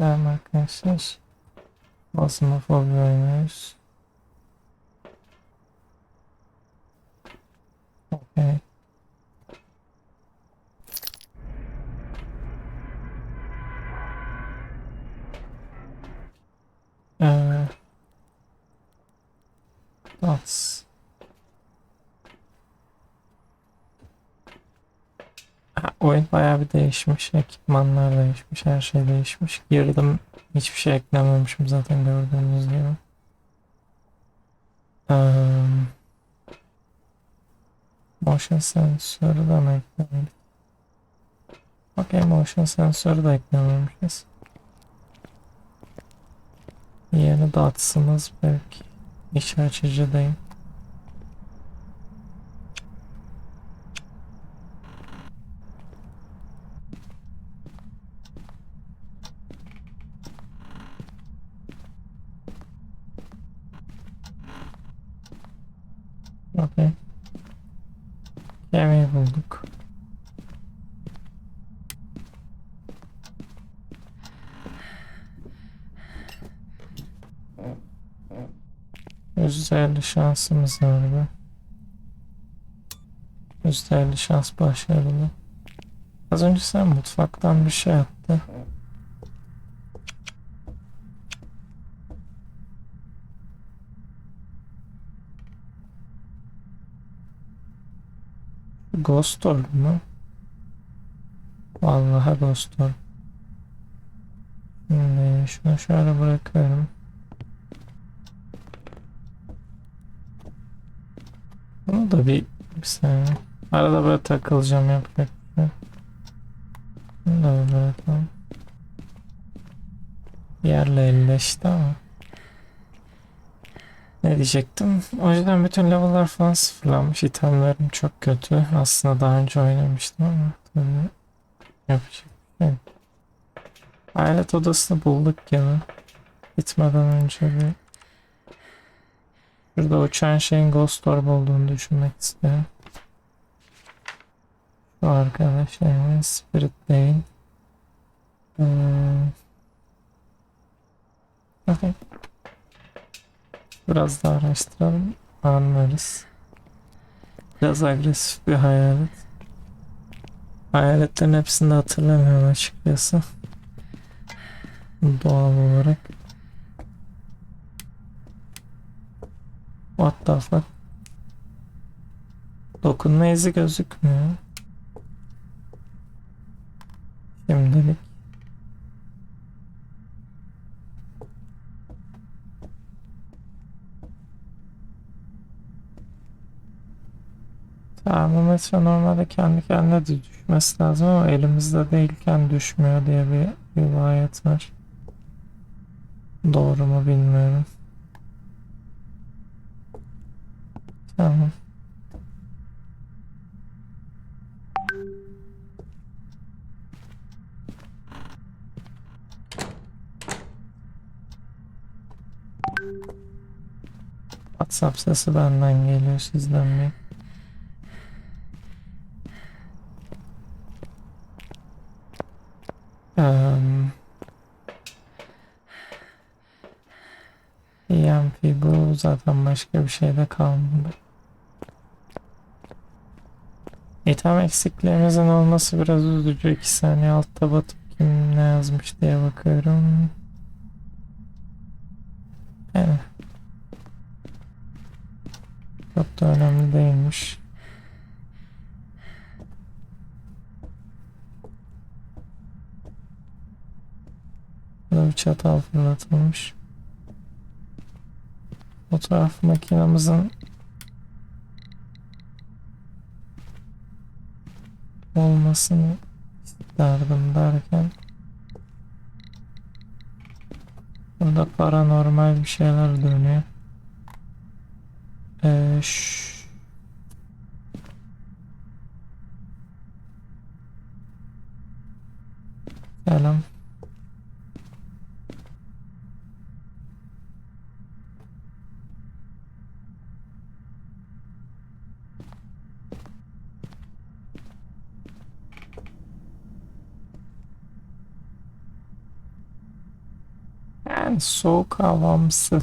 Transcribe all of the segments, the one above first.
Selam arkadaşlar. Basmofobi oynuyoruz. Okay. Ee, Dots. Ha, oyun bayağı bir değişmiş. Ekipmanlar değişmiş. Her şey değişmiş. Girdim. Hiçbir şey eklememişim zaten gördüğünüz gibi. Eee, motion sensörü de mi eklemedik? Okey motion sensörü de eklememişiz. Yeni dots'ımız belki iç açıcı değil. Okey. Gemiyi bulduk. %50 şansımız var be. %50 şans başarılı. Az önce sen mutfaktan bir şey attı. Ghost Orb mu? Vallahi Ghost Orb. Şimdi şunu şöyle bırakıyorum. Bunu da bir, bir saniye. Arada böyle takılacağım yapacak şey. Bunu da bir bırakalım. Yerle elleşti ama. Ne diyecektim? O yüzden bütün level'lar falan sıfırlanmış. İtemlerim çok kötü. Aslında daha önce oynamıştım ama tabii yapacak bir şey. Hayalet odasını bulduk gene. Gitmeden önce bir Şurada uçan şeyin Ghost Orb olduğunu düşünmek istiyorum. Şu arkadaş yani Spirit değil. Ee, okay. Biraz daha araştıralım. Anlarız. Biraz agresif bir hayalet. Hayaletlerin hepsini de hatırlamıyorum açıkçası. Doğal olarak. What the fuck? Dokunma izi gözükmüyor. Şimdilik. Termometre normalde kendi kendine de düşmesi lazım ama elimizde değilken düşmüyor diye bir rivayet var. Doğru mu bilmiyorum. Tamam. WhatsApp sesi benden geliyor sizden mi? Um, EMP bu zaten başka bir şey de kalmadı. İtham eksiklerimizin olması biraz üzücü. İki saniye altta batıp kim ne yazmış diye bakıyorum. Yani. Çok da önemli değilmiş. Burada bir çatal fırlatılmış. Fotoğraf makinemizin olmasını isterdim derken burada paranormal bir şeyler dönüyor. Ee. Selam. Havamsı.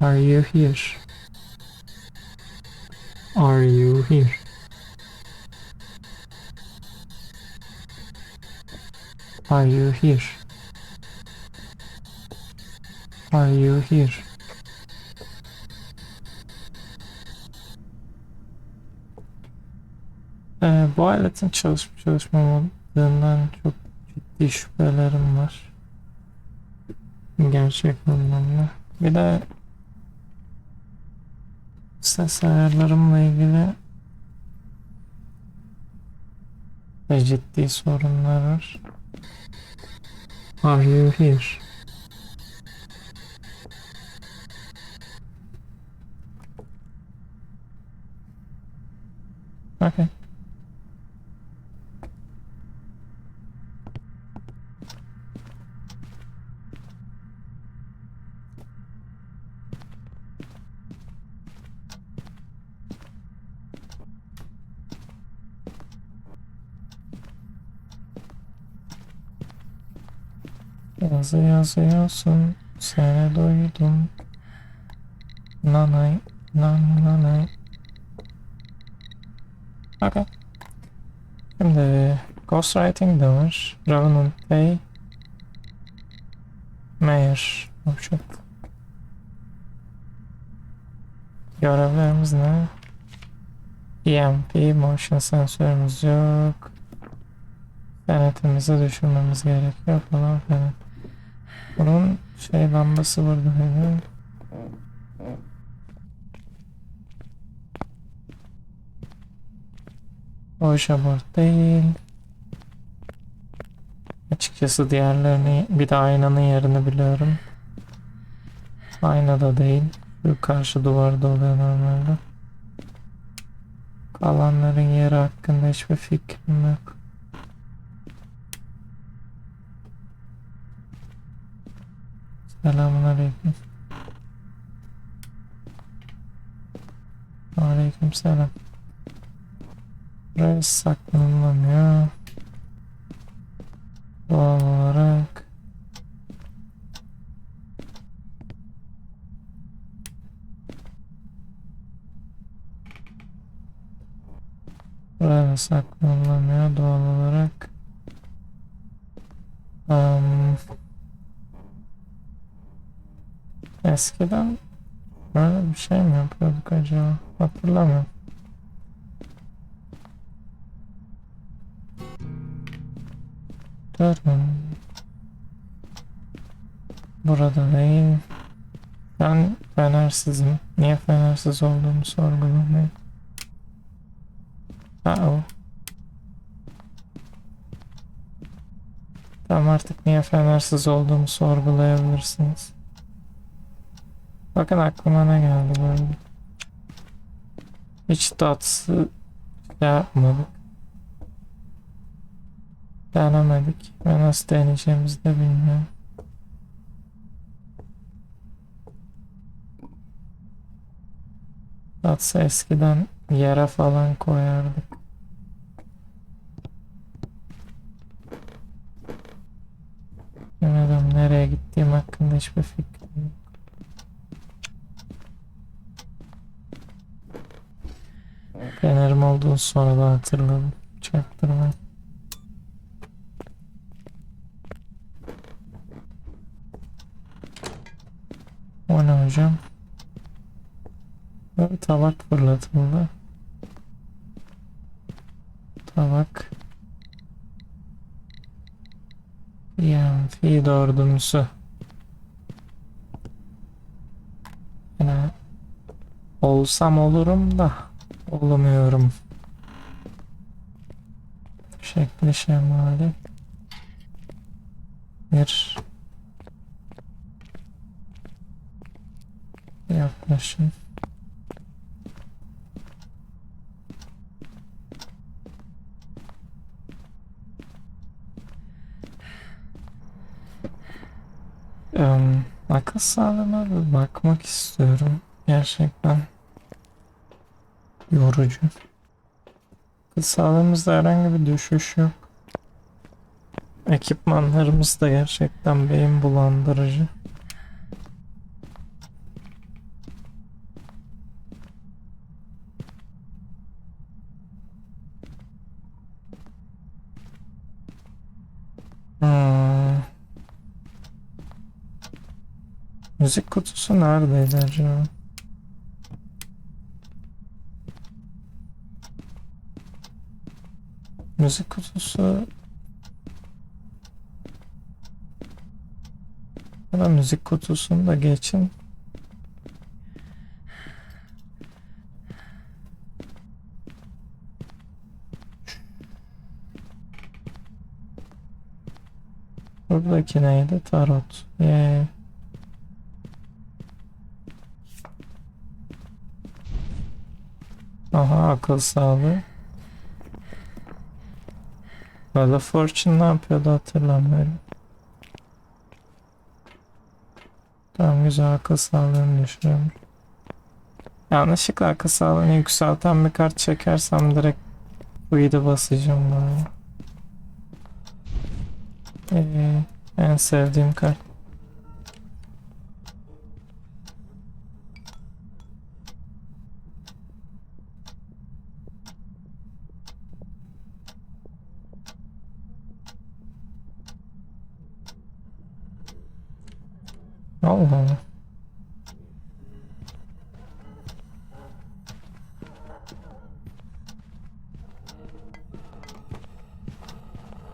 Are you here? Are you here? Are you here? Are you here? Ee, bu aletin çalışıp çalışmamadığından çok ciddi şüphelerim var. Gerçek anlamda. Bir de ses ayarlarımla ilgili de ciddi sorunlar var. Are you here? Okay. Yazı yazıyorsun, seni duydum. Nanay, nan nanay. Okay. Şimdi Ghostwriting de var. Revenant Day. Mayor. Object. Görevlerimiz ne? EMP, motion sensörümüz yok. Denetimizi düşürmemiz gerekiyor falan filan. Bunun şey lambası buradaydı. O iş abort değil. Açıkçası diğerlerini bir de aynanın yerini biliyorum. Aynada değil. Şu karşı duvarda oluyor normalde. Kalanların yeri hakkında hiçbir fikrim yok. Selamun aleyküm. Aleyküm selam. Buraya saklanılamıyor. Doğal olarak. Buraya saklanılamıyor doğal olarak. Um, eskiden böyle bir şey mi yapıyorduk acaba? Hatırlamıyorum. Durun. Burada değil. Ben fenersizim. Niye fenersiz olduğumu sorgulamayın. O. Tamam artık niye fenersiz olduğumu sorgulayabilirsiniz. Bakın aklıma ne geldi böyle. Hiç tatsı yapmadık. Denemedik. Ve nasıl deneyeceğimizi de bilmiyorum. Tatsı eskiden yere falan koyardık. Bilmiyorum nereye gittiğim hakkında hiçbir fikrim yok. Fenerim olduğunu sonra da hatırladım. Çaktırmayın. O ne hocam? Böyle tabak fırlatıldı. Tabak. Yani fi dördüncüsü. Yine olsam olurum da olamıyorum. Şekli şemali. Bir yaklaşım. Em, akıl sağlığına bakmak istiyorum. Gerçekten yorucu. Sağlığımızda herhangi bir düşüş yok. Ekipmanlarımız da gerçekten beyin bulandırıcı. Hmm. Müzik kutusu neredeydi acaba? Müzik kutusu da müzik kutusunu da geçin. Buradaki neydi? Tarot. Yay. Aha akıl sağlığı. Valla Fortune ne yapıyordu hatırlamıyorum. Tamam güzel akıl sağlığını düşürüyorum. Yanlışlıkla akıl sağlığını yükselten bir kart çekersem direkt bu basacağım böyle. Ee, en sevdiğim kart. Allah Allah.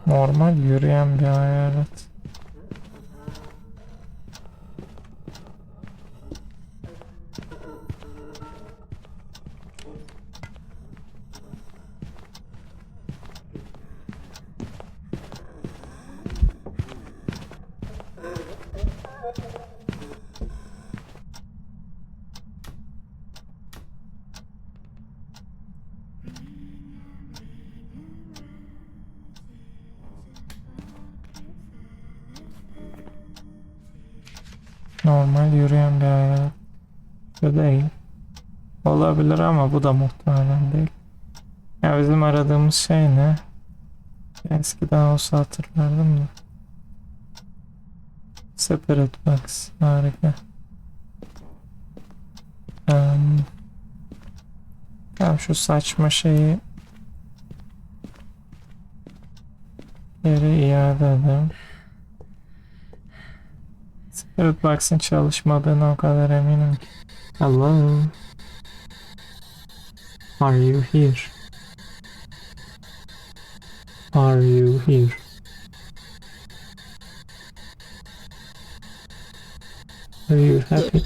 Normal yürüyen bir hayalet. Bu değil. Olabilir ama bu da muhtemelen değil. Ya bizim aradığımız şey ne? Eskiden olsa hatırlardım da. Separate box. Harika. Um, tamam şu saçma şeyi geri iade edelim. Spirit Box'ın çalışmadığına o kadar eminim ki. Hello. Are you here? Are you here? Are you happy?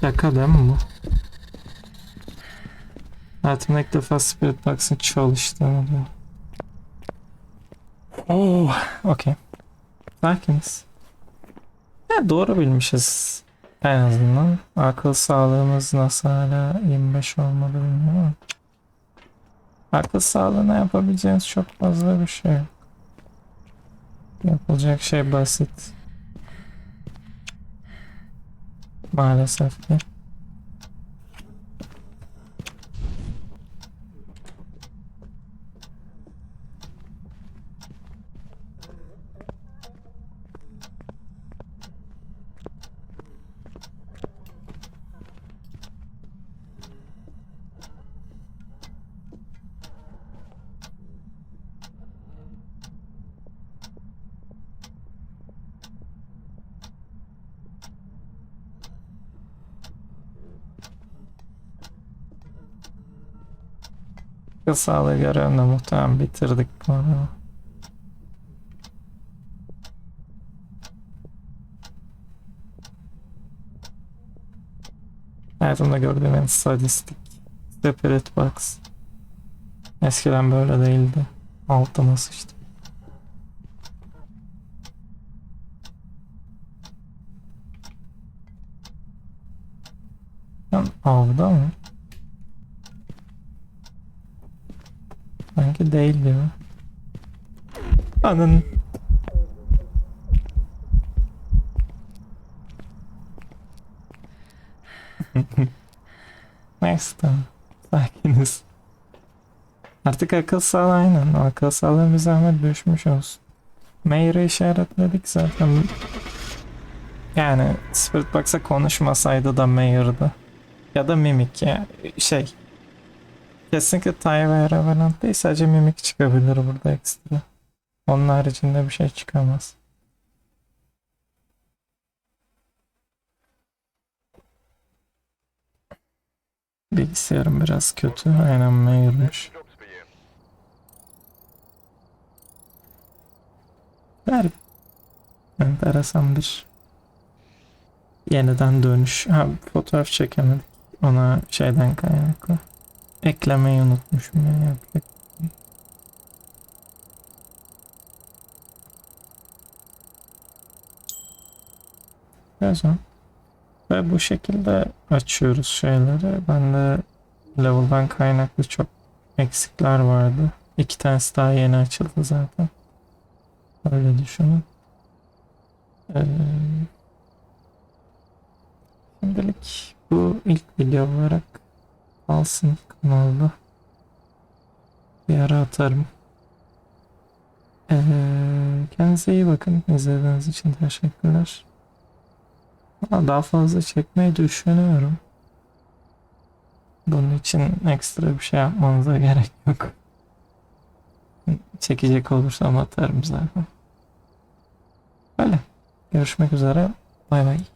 Şaka değil mi bu? Hayatımda ilk defa Spirit Box'ın çalıştığını diyor. Oh, okey. Sakiniz. Ya doğru bilmişiz. En azından. Akıl sağlığımız nasıl hala 25 olmadı bilmiyorum. Akıl sağlığına yapabileceğiniz çok fazla bir şey. Yapılacak şey basit. Maalesef ki. Akıl sağlığı görevini de muhtemelen bitirdik bu arada. Hayatımda gördüğüm en sadistik Separate Box. Eskiden böyle değildi. Altıma sıçtı. Avda mı? Sanki değil gibi. Anın. Neyse tamam. Sakiniz. Artık akıl sağlığı aynen. Akıl sağlığı bir zahmet düşmüş olsun. Mayer'ı işaretledik zaten. Yani Spirit Box'a konuşmasaydı da Mayer'dı. Ya da Mimik ya. Şey. Kesinlikle Tay ve Revenant değil sadece Mimik çıkabilir burada ekstra. Onun haricinde bir şey çıkamaz. Bilgisayarım biraz kötü. Aynen Mayer'mış. Ver. Enteresan bir yeniden dönüş. Ha fotoğraf çekemedik. Ona şeyden kaynaklı. Eklemeyi unutmuşum ya yapacak. Güzel. Ve bu şekilde açıyoruz şeyleri. Ben de level'dan kaynaklı çok eksikler vardı. İki tanesi daha yeni açıldı zaten. Öyle düşünün. Ee, şimdilik bu ilk video olarak kalsın kanalda. Bir ara atarım. Ee, kendinize iyi bakın. İzlediğiniz için teşekkürler. Daha fazla çekmeyi düşünüyorum. Bunun için ekstra bir şey yapmanıza gerek yok. Çekecek olursam atarım zaten. Öyle. Görüşmek üzere. Bay bay.